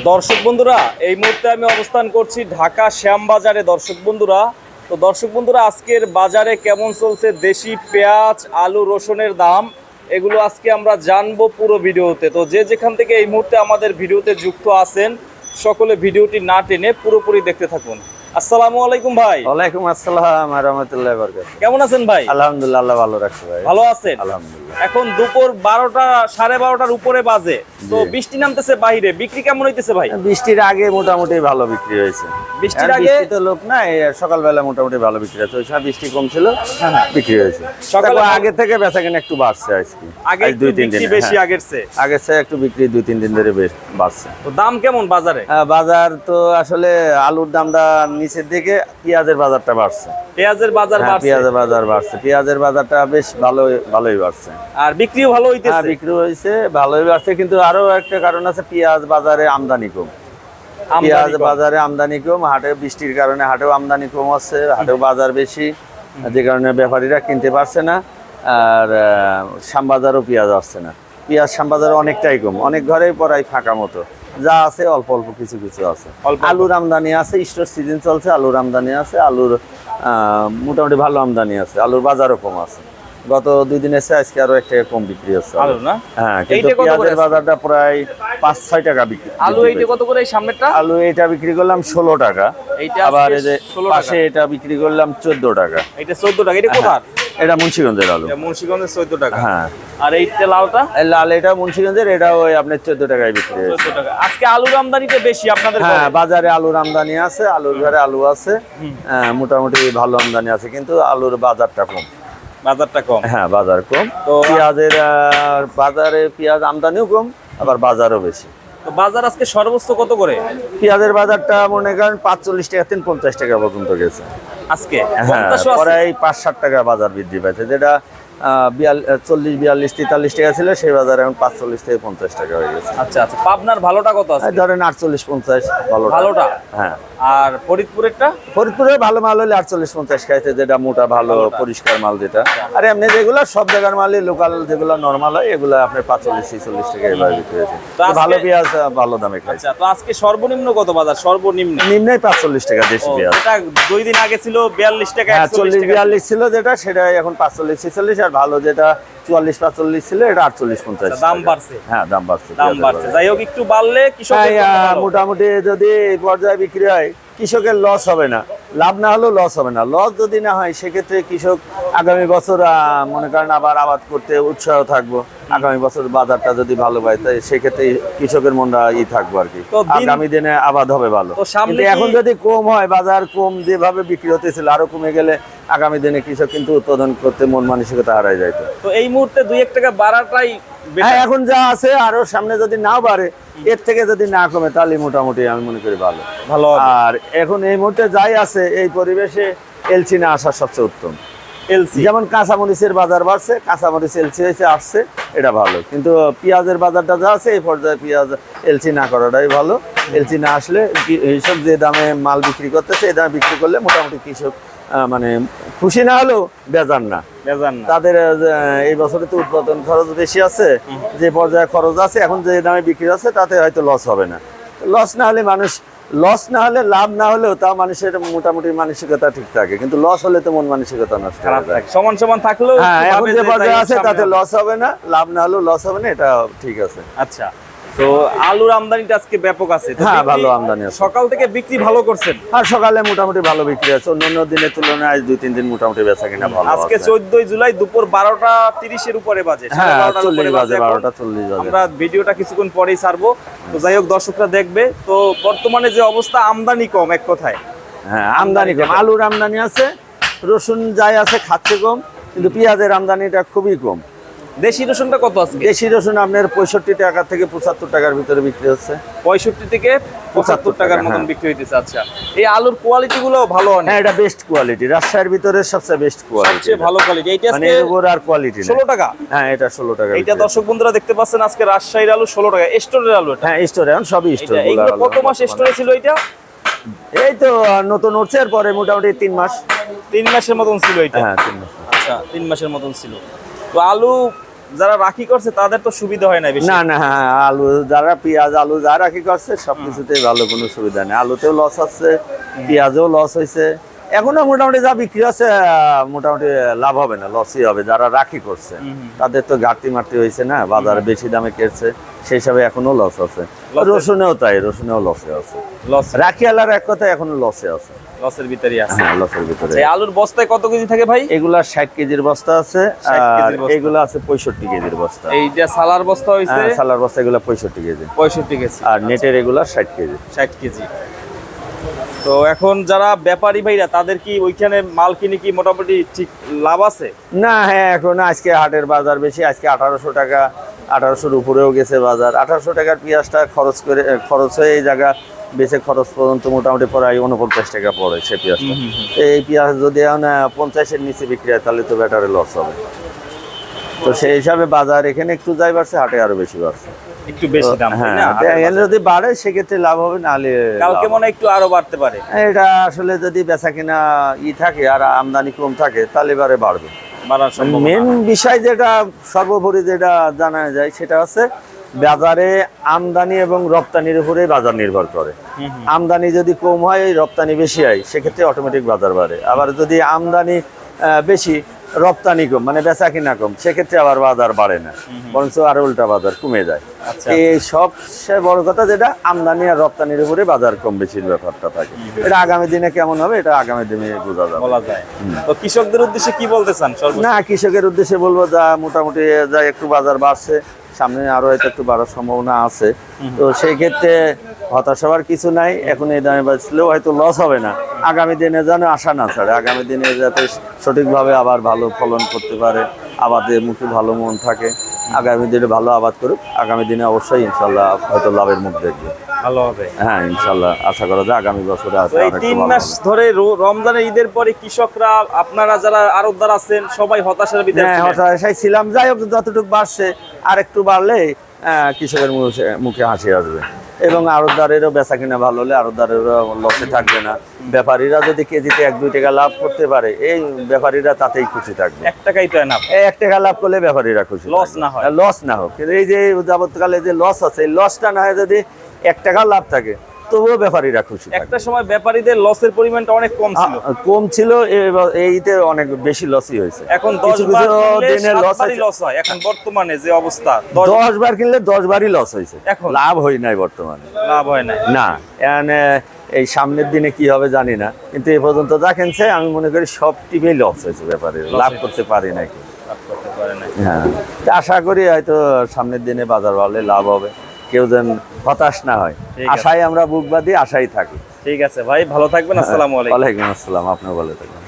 দর্শক বন্ধুরা, এই মুহূর্তে আমি অবস্থান করছি ঢাকা শ্যামবাজারে। দর্শক বন্ধুরা, তো দর্শক বন্ধুরা, আজকের বাজারে কেমন চলছে? দেশি পেঁয়াজ, আলু, রসুনের দাম, এগুলো আজকে আমরা জানব পুরো ভিডিওতে। তো যে যেখান থেকে এই মুহূর্তে আমাদের ভিডিওতে যুক্ত আছেন, সকলে ভিডিওটি না টেনে পুরোপুরি দেখতে থাকুন। আসসালামু আলাইকুম ভাই। ওয়ালাইকুম আসসালাম রহমতুল্লাহ বরকাত কেমন আছেন ভাই? আলহামদুলিল্লাহ আল্লাহ ভালো রাখছে ভাই। ভালো আছেন? আলহামদুলিল্লাহ। এখন দুপুর বারোটা সাড়ে বারোটার উপরে বাজে। তো বৃষ্টি নামতেছে বাইরে। বিক্রি কেমন হইতেছে ভাই? বৃষ্টির আগে মোটামুটি ভালো বিক্রি হয়েছে। বৃষ্টির আগে? তো লোক না সকালবেলা মোটামুটি ভালো বিক্রি হয়েছে। ওই সময় বৃষ্টি কম ছিল। বিক্রি হয়েছে। সকালে আগে থেকে বেচা কেনা একটু বাড়ছে আজকে আগে দুই তিন দিন বেশি হ্যাঁ। আগের চেয়ে। আগের চেয়ে একটু বিক্রি দুই তিন দিন ধরে বেশ বাড়ছে। তো দাম কেমন বাজারে? বাজার তো আসলে আলুর দামটা নিচের দিকে পেঁয়াজের বাজারটা বাড়ছে। পেঁয়াজের বাজার হ্যাঁ, বাড়ছে। পেঁয়াজের বাজার বাড়ছে। পেঁয়াজের বাজারটা বেশ ভালো ভালোই বাড়ছে। আর বিক্রিও ভালো হ্যাঁ হইতেছে বিক্রি হয়েছে ভালোই বাড়ছে কিন্তু আরও একটা কারণ আছে পেঁয়াজ বাজারে আমদানি কম। পেঁয়াজ বাজারে আমদানি কম হাটে বৃষ্টির কারণে হাটেও আমদানি কম আছে হাটেও বাজার বেশি যে কারণে ব্যাপারীরা কিনতে পারছে না আর শ্যামবাজারও পেঁয়াজ আসছে না। পেঁয়াজ শ্যামবাজারে অনেকটাই কম অনেক ঘরেই পড়াই ফাঁকা মতো। যা আছে অল্প অল্প কিছু কিছু আছে। আলুর আমদানি আছে স্টোর সিজন চলছে আলুর আমদানি আছে আলুর মোটামুটি ভালো আমদানি আছে আলুর বাজারও কম আছে। গত দুই দিন এসে আজকে আরও একটা কম বিক্রি হচ্ছে। আলু না? হ্যাঁ কিন্তু পেঁয়াজের বাজারটা প্রায় পাঁচ ছয় টাকা বিক্রি আলু এইটা কত করে এই সামনেরটা? আলু এটা বিক্রি করলাম ষোলো টাকা। এইটা আবার এই যে পাশে এটা বিক্রি করলাম চোদ্দ টাকা। এটা চোদ্দ টাকা এটা কোথার? এটা মুন্সিগঞ্জের আলু। মুন্সিগঞ্জের চোদ্দ টাকা। হ্যাঁ। আর এই লাল এটা মুন্সিগঞ্জের এটা ওই আপনার চোদ্দ টাকায় বিক্রি চোদ্দ টাকা। আজকে আলুর আমদানিটা বেশি আপনাদের হ্যাঁ বাজারে আলুর আমদানি আছে আলুর ঘরে আলু আছে। হ্যাঁ, মোটামুটি ভালো আমদানি আছে কিন্তু আলুর বাজারটা কম। বাজারটা কম? হ্যাঁ বাজার কম। তো পেঁয়াজের বাজারে পেঁয়াজ আমদানিও কম আবার বাজারও বেশি। তো বাজার আজকে সর্বোচ্চ কত করে? পেঁয়াজের বাজারটা মনে করেন পাঁচচল্লিশ টাকা তিন পঞ্চাশ টাকা পর্যন্ত গেছে। আজকে। প্রায় পাঁচ ষাট টাকা বাজার বৃদ্ধি পাইছে যেটা চল্লিশ বিয়াল্লিশ তেতাল্লিশ টাকা ছিল সেই বাজার এখন পাঁচচল্লিশ থেকে পঞ্চাশ টাকা হয়ে গেছে। আচ্ছা আচ্ছা পাবনার ভালোটা কত আছে? ধরেন আটচল্লিশ পঞ্চাশ ভালো ভালোটা? হ্যাঁ। আর ফরিদপুরেরটা? ফরিদপুরে ভালো মাল হলে আটচল্লিশ পঞ্চাশ খাইছে যেটা মোটা ভালো পরিষ্কার মাল যেটা। আর এমনি যেগুলো সব জায়গার মালই লোকাল যেগুলো নর্মাল হয় এগুলো আপনার পাঁচচল্লিশ ছেচল্লিশ টাকা এভাবে বিক্রি হয়েছে। ভালো পেঁয়াজ ভালো দামে খাইছে আচ্ছা তো আজকে সর্বনিম্ন কত বাজার? সর্বনিম্ন? নিম্নই পাঁচচল্লিশ টাকা দেশি পেঁয়াজ। দুই দিন আগে ছিল বিয়াল্লিশ টাকা হ্যাঁ চল্লিশ বিয়াল্লিশ ছিল যেটা সেটা এখন পাঁচচল্লিশ ছেচল্লিশ আর ভালো যেটা চুয়াল্লিশ পাঁচচল্লিশ ছিল এটা আটচল্লিশ পঞ্চাশ আচ্ছা, দাম বাড়ছে। হ্যাঁ দাম বাড়ছে দাম বাড়ছে। যাই হোক একটু বাড়লে কৃষক মোটামুটি যদি এই পর্যায়ে বিক্রি হয় কৃষকের লস হবে না। লাভ না হলেও লস হবে না। লস যদি না হয় সেক্ষেত্রে কৃষক আগামী বছর মনে করেন আবার আবাদ করতে উৎসাহ থাকব। আগামী বছর বাজারটা যদি ভালো পায় তাই সেক্ষেত্রে কৃষকের মনটা ই থাকব আর কি। আগামী দিনে আবাদ হবে ভালো। সামনে কিন্তু এখন যদি কম হয় বাজার কম যেভাবে বিক্রি হতেছিল আরও কমে গেলে আগামী দিনে কৃষক কিন্তু উৎপাদন করতে মন মানসিকতা হারাই যাইতো তো। এই মুহূর্তে দুই এক টাকা বাড়াটাই হ্যাঁ এখন যা আছে আরও সামনে যদি না বাড়ে এর থেকে যদি না কমে তাহলে মোটামুটি আমি মনে করি ভালো। ভালো আর এখন এই মুহূর্তে যাই আছে এই পরিবেশে এলসি না আসা সবচেয়ে উত্তম। এলসি। যেমন কাঁচামরিচের বাজার বাড়ছে কাঁচামরিচ এলসি হয়েছে আসছে এটা ভালো। কিন্তু পেঁয়াজের বাজারটা যা আছে এই পর্যায়ে পেঁয়াজ এলসি না করাটাই ভালো। এলসি না আসলে এইসব যে দামে মাল বিক্রি করতেছে এই দামে বিক্রি করলে মোটামুটি কৃষক মানে খুশি না হলেও বেজান না। তাদের এই বছরে তো উৎপাদন খরচ বেশি আছে যে পর্যায়ে খরচ আছে এখন যে দামে বিক্রি আছে তাতে হয়তো লস হবে না। লস না হলে মানুষ লস না হলে লাভ না হলেও তা মানুষের মোটামুটি মানসিকতা ঠিক থাকে কিন্তু লস হলে তো মন মানসিকতা নষ্ট। সমান সমান থাকলেও হ্যাঁ এখন যে পর্যায়ে আছে তাতে লস হবে না লাভ না হলেও লস হবে না এটা ঠিক আছে। আচ্ছা। তো আলুর আমদানিটা আজকে ব্যাপক আছে। হ্যাঁ, ভালো আমদানি আছে। সকাল থেকে বিক্রি ভালো করছেন? আর সকালে মোটামুটি ভালো বিক্রি আছে। অন্য অন্য দিনের তুলনায় আজ দুই তিন দিন মোটামুটি বেচা কিনা ভালো আজকে আছে। চোদ্দই জুলাই দুপুর বারোটা তিরিশের উপরে বাজে। হ্যাঁ বারোটার চল্লিশ উপরে বাজে এখন। বারোটা চল্লিশ বাজে। আমরা ভিডিওটা কিছুক্ষণ পরেই ছাড়বো। তো যাই হোক দর্শকরা দেখবে। তো বর্তমানে যে অবস্থা আমদানি কম এক কথায়। হ্যাঁ আমদানি কম। আলুর আমদানি আছে রসুন যাই আছে খাচ্ছে কম কিন্তু পেঁয়াজের আমদানিটা খুবই কম। দেশি রসুনটা কত আছে? দেশি রসুন আপনার পঁয়ষট্টি টাকা থেকে পঁচাত্তর টাকার ভিতরে বিক্রি হচ্ছে। পঁয়ষট্টি থেকে পঁচাত্তর টাকার মতন হ্যাঁ। বিক্রি হইতেছে আচ্ছা। এই আলুর কোয়ালিটি গুলো ভালো হ্যাঁ এটা বেস্ট কোয়ালিটি রাজশাহীর ভিতরে সবচেয়ে বেস্ট কোয়ালিটি সবচেয়ে ভালো কোয়ালিটি এইটা মানে এর আর কোয়ালিটি ষোলো টাকা? হ্যাঁ এটা ষোলো টাকা এটা দর্শক বন্ধুরা দেখতে পাচ্ছেন আজকে রাজশাহীর আলু ষোলো টাকা। স্টোরের আলু এটা? হ্যাঁ স্টোরে এখন সবই স্টোর এটা- এইগুলো কত মাস স্টোরে ছিল এটা এই তো নতুন উঠছে পরে মোটামুটি তিন মাস। তিন মাসের মতন ছিল এটা হ্যাঁ তিন মাস। আচ্ছা তিন মাসের মতন ছিল। তো আলু যারা রাখি করছে তাদের তো সুবিধা হয় না বেশি। না না হ্যাঁ, আলু যারা পেঁয়াজ আলু যা রাখি করছে সবকিছুতে ভালো কোনো সুবিধা নেই। আলুতেও লস হচ্ছে পেঁয়াজেও লস হয়েছে এখনও মোটামুটি যা বিক্রি আছে মোটামুটি লাভ হবে না লসই হবে। যারা রাখি করছে তাদের তো ঘাটতি মারতি হয়েছে না বাজারে বেশি দামে কেটছে। সেই হিসাবে এখনও লস আছে। রসুনেও তাই রসুনেও লসে আছে। রাখি আলার এক কথা এখনও লসে আছে। লসের আছে। হ্যাঁ লসের ভিতরে এই আলুর বস্তায় কত কেজি থাকে ভাই? এগুলা ষাট কেজির বস্তা আছে আর এগুলা আছে পঁয়ষট্টি কেজির বস্তা। এই যে সালার বস্তা হইছে হ্যাঁ, সালার বস্তা এগুলো কেজি। পঁয়ষট্টি কেজি। আর নেটের এগুলা ষাট কেজি। ষাট কেজি। তো এখন যারা ব্যাপারী ভাইরা তাদের কি ওইখানে মাল কিনে কি মোটামুটি ঠিক লাভ আছে? না হ্যাঁ এখন আজকে হাটের বাজার বেশি আজকে আঠারোশো টাকা আঠারোশোর উপরেও গেছে বাজার। আঠারোশো টাকার পেঁয়াজটা খরচ করে খরচ হয়ে এই জায়গা বেচে খরচ পর্যন্ত মোটামুটি প্রায় উনপঞ্চাশ টাকা পড়ে সে পেঁয়াজটা। এই পেঁয়াজ যদি এখন পঞ্চাশের নিচে বিক্রি হয় তাহলে তো ব্যাটারে লস হবে। তো সেই হিসাবে বাজার এখানে একটু যাই বাড়ছে হাটে আরও বেশি বাড়ছে। একটু বেশি দাম হ্যাঁ এখানে যদি বাড়ে সেক্ষেত্রে লাভ হবে নাহলে কালকে মনে একটু আরও বাড়তে পারে। এটা আসলে যদি বেচা কিনা ই থাকে আর আমদানি কম থাকে তাহলে এবারে বাড়বে। মেন বিষয় যেটা সর্বোপরি যেটা জানা যায় সেটা হচ্ছে বাজারে আমদানি এবং রপ্তানির উপরে বাজার নির্ভর করে। আমদানি যদি কম হয় রপ্তানি বেশি হয় সেক্ষেত্রে অটোমেটিক বাজার বাড়ে। আবার যদি আমদানি বেশি রপ্তানি কম মানে বেচা কিনা কম সেক্ষেত্রে আবার বাজার বাড়ে না। বরঞ্চ আরও উল্টা বাজার কমে যায়। আচ্ছা। এই সবচেয়ে বড় কথা যেটা আমদানি আর রপ্তানির উপরে বাজার কম বেশির ব্যাপারটা থাকে। এটা আগামী দিনে কেমন হবে এটা আগামী দিনে বোঝা যাবে। বলা যায়। তো কৃষকদের উদ্দেশ্যে কি বলতে চান না কৃষকের উদ্দেশ্যে বলব যা মোটামুটি যা একটু বাজার বাড়ছে সামনে আরও হয়তো একটু বাড়ার সম্ভাবনা আছে। তো সেই ক্ষেত্রে হতাশ হওয়ার কিছু নাই এখন এই দামে বাঁচলেও হয়তো লস হবে না। আগামী দিনে যেন আশা না ছাড়ে আগামী দিনে যাতে সঠিকভাবে আবার ভালো ফলন করতে পারে আবাদের মুখে ভালো মন থাকে আগামী দিনে ভালো আবাদ করুক আগামী দিনে অবশ্যই ইনশাল্লাহ হয়তো লাভের মুখ দেখবে। ভালো হবে। হ্যাঁ ইনশাল্লাহ আশা করা যায় আগামী বছরে তিন মাস ধরে রমজানের ঈদের পরে কৃষকরা আপনারা যারা আরতদার আছেন সবাই হতাশার হ্যাঁ। হতাশায় ছিলাম যাই হোক যতটুকু বাড়ছে আর একটু বাড়লে কৃষকের মুখে- মুখে হাসি আসবে। এবং আড়তদারেরও বেচা কিনা ভালো হলে আড়তদারেরও লসে থাকবে না। ব্যাপারীরা যদি কেজিতে এক দুই টাকা লাভ করতে পারে এই ব্যাপারীরা তাতেই খুশি থাকবে। এক টাকাই তো এই এক টাকা লাভ করলে ব্যাপারীরা খুশি লস না হয়। লস না হোক। এই যে যাবৎকালে যে লস আছে এই লসটা না হয় যদি এক টাকা লাভ থাকে তবুও ব্যাপারীরা খুশি একটা সময় ব্যাপারীদের লসের পরিমাণটা অনেক কম ছিল। কম ছিল এইতে অনেক বেশি লসই হয়েছে। এখন কিছু কিছু দিনে লস লস হয় এখন বর্তমানে যে অবস্থা দশ বার কিনলে দশ বারই লস হয়েছে। এখন? লাভ হয় নাই বর্তমানে। লাভ হয় না না এই সামনের দিনে কি হবে জানি না কিন্তু এ পর্যন্ত যা কিনছে আমি মনে করি সব টিমে লস হয়েছে ব্যাপারে। লাভ করতে পারি নাকি লাভ করতে পারে না হ্যাঁ আশা করি হয়তো সামনের দিনে বাজার বাড়লে লাভ হবে। কেউ যেন হতাশ না হয়। আশাই আশায় আমরা বুক বাঁধি আশাই থাকি। ঠিক আছে ভাই ভালো থাকবেন আসসালামু আলাইকুম। ওয়ালাইকুম আসসালাম আপনিও ভালো থাকবেন।